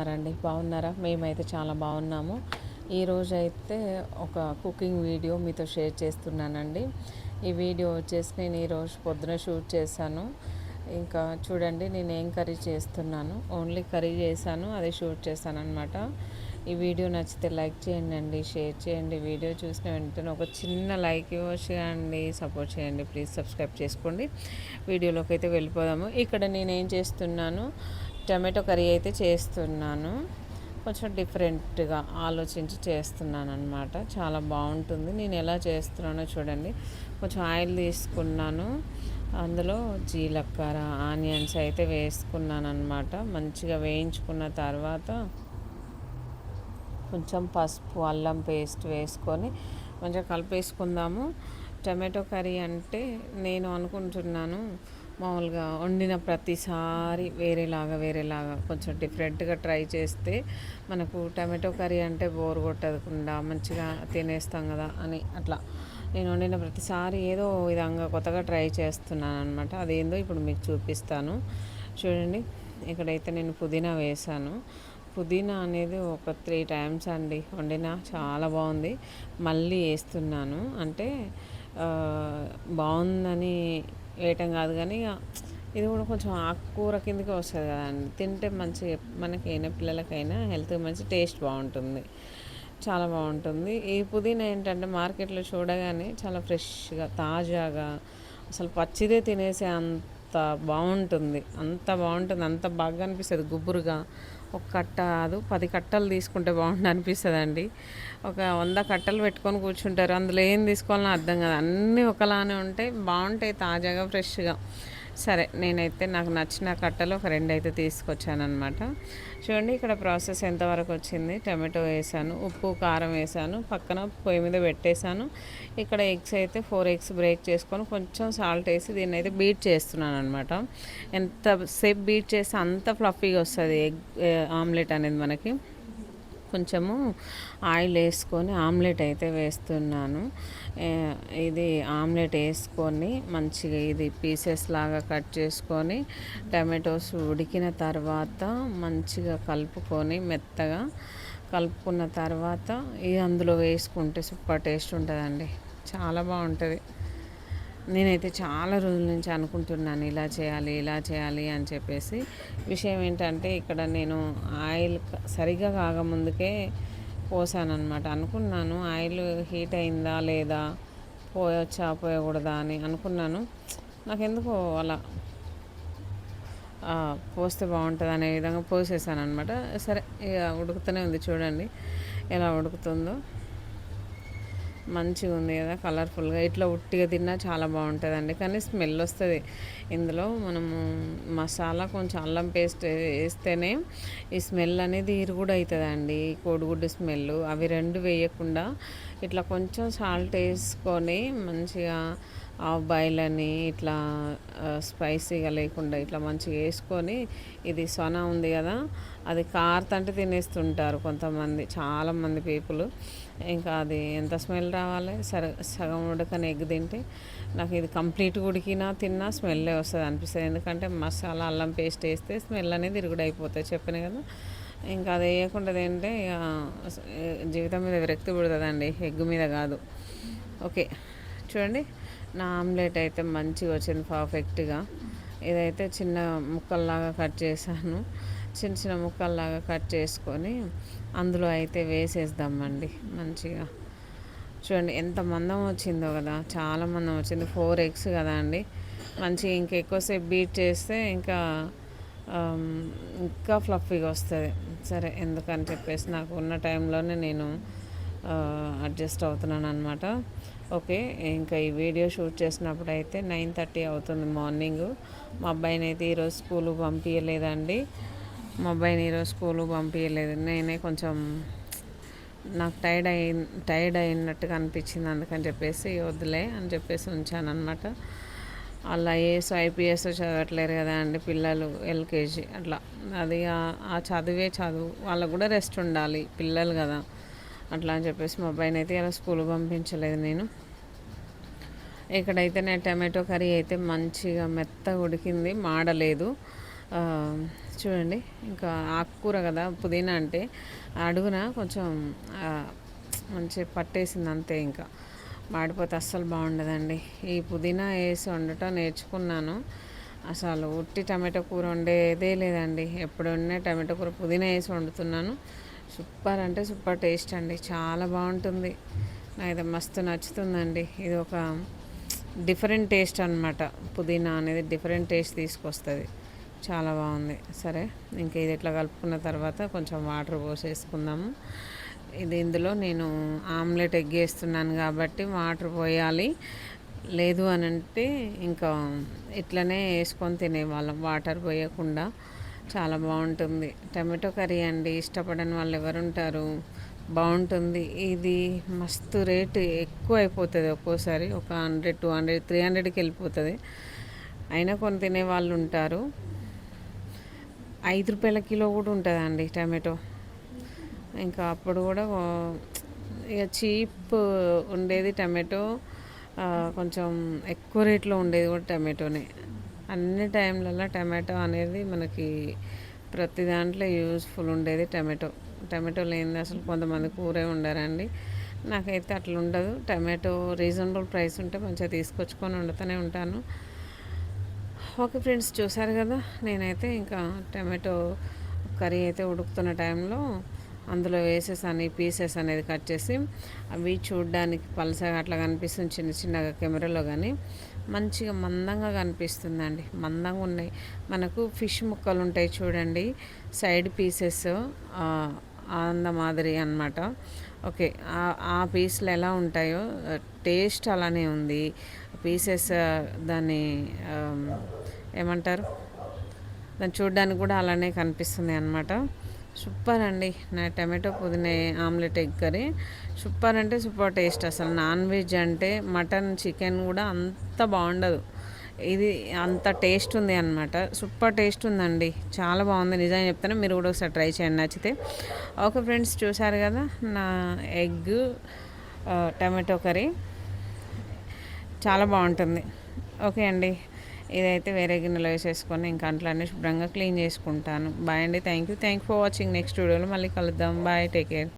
ఉన్నారండి బాగున్నారా? మేమైతే చాలా బాగున్నాము. ఈరోజు అయితే ఒక కుకింగ్ వీడియో మీతో షేర్ చేస్తున్నానండి. ఈ వీడియో వచ్చేసి నేను ఈరోజు పొద్దున షూట్ చేశాను. ఇంకా చూడండి నేను ఏం కర్రీ చేస్తున్నాను. ఓన్లీ కర్రీ చేశాను అది షూట్ చేశాను అనమాట ఈ వీడియో నచ్చితే లైక్ చేయండి అండి షేర్ చేయండి. వీడియో చూసిన వెంటనే ఒక చిన్న లైక్ ఇవ్వండి సపోర్ట్ చేయండి. ప్లీజ్ సబ్స్క్రైబ్ చేసుకోండి. వీడియోలోకి అయితే వెళ్ళిపోదాము. ఇక్కడ నేను ఏం చేస్తున్నాను టమాటో కర్రీ అయితే చేస్తున్నాను. కొంచెం డిఫరెంట్గా ఆలోచించి చేస్తున్నాను అనమాట చాలా బాగుంటుంది. నేను ఎలా చేస్తున్నానో చూడండి. కొంచెం ఆయిల్ తీసుకున్నాను. అందులో జీలకర్ర ఆనియన్స్ అయితే వేసుకున్నాను అనమాట మంచిగా వేయించుకున్న తర్వాత కొంచెం పసుపు అల్లం పేస్ట్ వేసుకొని మంచిగా కలిపేసుకుందాము. టమాటో కర్రీ అంటే నేను అనుకుంటున్నాను మామూలుగా వండిన ప్రతిసారి వేరేలాగా వేరేలాగా కొంచెం డిఫరెంట్గా ట్రై చేస్తే మనకు టమాటో కర్రీ అంటే బోర్ కొట్టకుండా మంచిగా తినేస్తాం కదా అని అట్లా. నేను వండిన ప్రతిసారి ఏదో విధంగా కొత్తగా ట్రై చేస్తున్నాను అనమాట అదేందో ఇప్పుడు మీకు చూపిస్తాను. చూడండి ఇక్కడైతే నేను పుదీనా వేసాను. పుదీనా అనేది ఒక త్రీ టైమ్స్ అండి వండిన. చాలా బాగుంది. మళ్ళీ వేస్తున్నాను. అంటే బాగుందని వేయటం కాదు కానీ ఇది కూడా కొంచెం ఆకుకూర కిందకి వస్తుంది కదండి తింటే మంచి మనకైనా పిల్లలకైనా హెల్త్ మంచి టేస్ట్ బాగుంటుంది. చాలా బాగుంటుంది. ఈ పుదీనా ఏంటంటే మార్కెట్లో చూడగానే చాలా ఫ్రెష్గా తాజాగా అసలు పచ్చిదే తినేసే అంత బాగుంటుంది. అంత బాగుంటుంది. అంత బాగా అనిపిస్తుంది గుబురుగా. ఒక కట్ట కాదు పది కట్టలు తీసుకుంటే బాగుంటుంది అనిపిస్తుంది అండి ఒక వంద కట్టలు పెట్టుకొని కూర్చుంటారు అందులో ఏం తీసుకోవాలని అర్థం కాదు. అన్నీ ఒకలానే ఉంటాయి బాగుంటాయి తాజాగా ఫ్రెష్గా. సరే నేనైతే నాకు నచ్చిన కట్టలు ఒక రెండు అయితే తీసుకొచ్చాను అనమాట చూడండి ఇక్కడ ప్రాసెస్ ఎంతవరకు వచ్చింది. టమాటో వేసాను ఉప్పు కారం వేసాను పక్కన పొయ్యి మీద పెట్టేశాను. ఇక్కడ ఎగ్స్ అయితే ఫోర్ ఎగ్స్ బ్రేక్ చేసుకొని కొంచెం సాల్ట్ వేసి దీన్ని అయితే బీట్ చేస్తున్నాను అనమాట ఎంత సేపు బీట్ చేస్తే అంత ఫ్లఫీగా వస్తుంది ఎగ్ ఆమ్లెట్ అనేది మనకి. కొంచెము ఆయిల్ వేసుకొని ఆమ్లెట్ అయితే వేస్తున్నాను. ఇది ఆమ్లెట్ వేసుకొని మంచిగా ఇది పీసెస్ లాగా కట్ చేసుకొని టమాటోస్ ఉడికిన తర్వాత మంచిగా కలుపుకొని మెత్తగా కలుపుకున్న తర్వాత ఇది అందులో వేసుకుంటే సూపర్ టేస్ట్ ఉంటుందండి. చాలా బాగుంటుంది. నేనైతే చాలా రోజుల నుంచి అనుకుంటున్నాను ఇలా చేయాలి ఇలా చేయాలి అని చెప్పేసి. విషయం ఏంటంటే ఇక్కడ నేను ఆయిల్ సరిగా కాకముందుకే పోసాను అనమాట అనుకున్నాను ఆయిల్ హీట్ అయిందా లేదా పోయొచ్చా పోయకూడదా అని అనుకున్నాను. నాకెందుకో అలా పోస్తే బాగుంటుంది అనే విధంగా పోసేసాను అనమాట సరే ఇక ఉడుకుతూనే ఉంది చూడండి ఎలా ఉడుకుతుందో. మంచిగా ఉంది కదా కలర్ఫుల్గా ఇట్లా ఉట్టిగా తిన్నా చాలా బాగుంటుందండి. కానీ స్మెల్ వస్తుంది. ఇందులో మనము మసాలా కొంచెం అల్లం పేస్ట్ వేస్తేనే ఈ స్మెల్ అనేది ఇరుగుడు అవుతుందండి కోడిగుడ్డు స్మెల్ అవి రెండు వేయకుండా ఇట్లా కొంచెం సాల్ట్ వేసుకొని మంచిగా ఆఫ్ బాయిల్ అని ఇట్లా స్పైసీగా లేకుండా ఇట్లా మంచిగా వేసుకొని ఇది సొన ఉంది కదా అది కారుతంటే తినేస్తుంటారు కొంతమంది చాలామంది పీపుల్. ఇంకా అది ఎంత స్మెల్ రావాలి? సర సగం ఉడకని ఎగ్ తింటే నాకు ఇది కంప్లీట్ ఉడికినా తిన్నా స్మెల్లే వస్తుంది అనిపిస్తుంది. ఎందుకంటే మసాలా అల్లం పేస్ట్ వేస్తే స్మెల్ అనేది ఇరుగుడు అయిపోతుంది చెప్పాను కదా? ఇంకా అది వేయకుండా తింటే ఇక జీవితం మీద విరక్తి పుడుతుందండి. ఎగ్ మీద కాదు. ఓకే. చూడండి. నా ఆమ్లెట్ అయితే మంచిగా వచ్చింది పర్ఫెక్ట్గా. ఇదైతే చిన్న ముక్కల్లాగా కట్ చేశాను. చిన్న చిన్న ముక్కల్లాగా కట్ చేసుకొని అందులో అయితే వేసేద్దామండి మంచిగా. చూడండి ఎంత మందం వచ్చిందో కదా చాలా మందం వచ్చింది. ఫోర్ ఎగ్స్ కదా అండి. మంచిగా ఇంకా ఎక్కువసేపు బీట్ చేస్తే ఇంకా ఇంకా ఫ్లఫీగా వస్తుంది. సరే ఎందుకని చెప్పేసి నాకు ఉన్న టైంలోనే నేను అడ్జస్ట్ అవుతున్నాను అనమాట ఓకే ఇంకా ఈ వీడియో షూట్ చేసినప్పుడు అయితే నైన్ థర్టీ అవుతుంది మార్నింగ్. మా అబ్బాయిని అయితే ఈరోజు స్కూల్ పంపించలేదండి మా అబ్బాయిని ఈరోజు స్కూలు పంపించలేదు నేనే కొంచెం నాకు టైర్డ్ అయి టైర్డ్ అయినట్టుగా అనిపించింది. అందుకని చెప్పేసి వద్దులే అని చెప్పేసి ఉంచాను అనమాట అలా ఐఏఎస్ ఐపీఎస్ చదవట్లేరు కదా అండి పిల్లలు ఎల్కేజీ అట్లా. అది ఆ చదివే చదువు వాళ్ళకు కూడా రెస్ట్ ఉండాలి పిల్లలు కదా. అట్లా అని చెప్పేసి మా అబ్బాయిని అయితే ఇలా స్కూల్ పంపించలేదు నేను. ఇక్కడైతే నేను టమాటో కర్రీ అయితే మంచిగా మెత్తగా ఉడికింది మాడలేదు. చూడండి ఇంకా ఆకుకూర కదా పుదీనా అంటే అడుగున కొంచెం మంచి పట్టేసింది అంతే ఇంకా. మాడిపోతే అస్సలు బాగుండదండి. ఈ పుదీనా వేసి వండటం నేర్చుకున్నాను. అసలు ఉట్టి టమాటో కూర వండేదే లేదండి. ఎప్పుడు వండినా టమాటో కూర పుదీనా వేసి వండుతున్నాను. సూపర్ అంటే సూపర్ టేస్ట్ అండి. చాలా బాగుంటుంది. నాకైతే మస్తు నచ్చుతుందండి. ఇది ఒక డిఫరెంట్ టేస్ట్ అనమాట పుదీనా అనేది డిఫరెంట్ టేస్ట్ తీసుకొస్తుంది. చాలా బాగుంది. సరే ఇంకా ఇది ఇట్లా కలుపుకున్న తర్వాత కొంచెం వాటర్ పోసేసుకుందాము. ఇది ఇందులో నేను ఆమ్లెట్ ఎగ్ వేస్తున్నాను కాబట్టి వాటర్ పోయాలి. లేదు అని అంటే ఇంకా ఇట్లనే వేసుకొని తినేవాళ్ళం. వాటర్ పోయకుండా చాలా బాగుంటుంది. టమాటో కర్రీ అండి ఇష్టపడని వాళ్ళు ఎవరుంటారు? బాగుంటుంది. ఇది మస్తు రేటు ఎక్కువ అయిపోతుంది ఒక్కోసారి. ఒక హండ్రెడ్ టూ హండ్రెడ్ త్రీ హండ్రెడ్కి వెళ్ళిపోతుంది. అయినా కొన్ని తినే వాళ్ళు ఉంటారు. ఐదు రూపాయల కిలో కూడా ఉంటుందండి టమాటో. ఇంకా అప్పుడు కూడా ఇక చీప్ ఉండేది టమాటో. కొంచెం ఎక్కువ రేట్లో ఉండేది కూడా టమాటోనే. అన్ని టైంలలో టమాటో అనేది మనకి ప్రతి దాంట్లో యూస్ఫుల్ ఉండేది టమాటో. టమాటో లేనిది అసలు కొంతమంది కూరే ఉండరండి. నాకైతే అట్లా ఉండదు టమాటో రీజనబుల్ ప్రైస్ ఉంటే మంచిగా తీసుకొచ్చుకొని వండుతూనే ఉంటాను. ఓకే ఫ్రెండ్స్ చూసారు కదా? నేనైతే ఇంకా టమాటో కర్రీ అయితే ఉడుకుతున్న టైంలో అందులో వేసేసాను ఈ పీసెస్ అనేది కట్ చేసి. అవి చూడడానికి పలసగా అట్లా కనిపిస్తుంది చిన్న చిన్నగా కెమెరాలో కానీ మంచిగా మందంగా కనిపిస్తుందండి. మందంగా ఉన్నాయి. మనకు ఫిష్ ముక్కలు ఉంటాయి చూడండి సైడ్ పీసెస్ ఆనంద మాదిరి అనమాట ఓకే ఆ- పీస్లు ఎలా ఉంటాయో టేస్ట్ అలానే ఉంది. పీసెస్ దాన్ని ఏమంటారు? దాన్ని చూడడానికి కూడా అలానే కనిపిస్తుంది అనమాట సూపర్ అండి. నా టమాటో పుదీనా ఆమ్లెట్ ఎగ్ కర్రీ. సూపర్ అంటే సూపర్ టేస్ట్. అసలు నాన్ వెజ్ అంటే మటన్ చికెన్ కూడా అంత బాగుండదు. ఇది అంత టేస్ట్ ఉంది అనమాట సూపర్ టేస్ట్ ఉందండి. చాలా బాగుంది. నిజంగా చెప్తాను మీరు కూడా ఒకసారి ట్రై చేయండి. నచ్చితే ఓకే ఫ్రెండ్స్ చూసారు కదా నా ఎగ్ టమాటో కర్రీ. చాలా బాగుంటుంది. ఓకే అండి. ఇదైతే వేరే గిన్నెలో వేసేసుకొని ఇంకా అంట్లన్నీ శుభ్రంగా క్లీన్ చేసుకుంటాను. బాయ్ అండి. Thank you thank for watching next వీడియోలో మళ్ళీ కలుద్దాం. Bye take care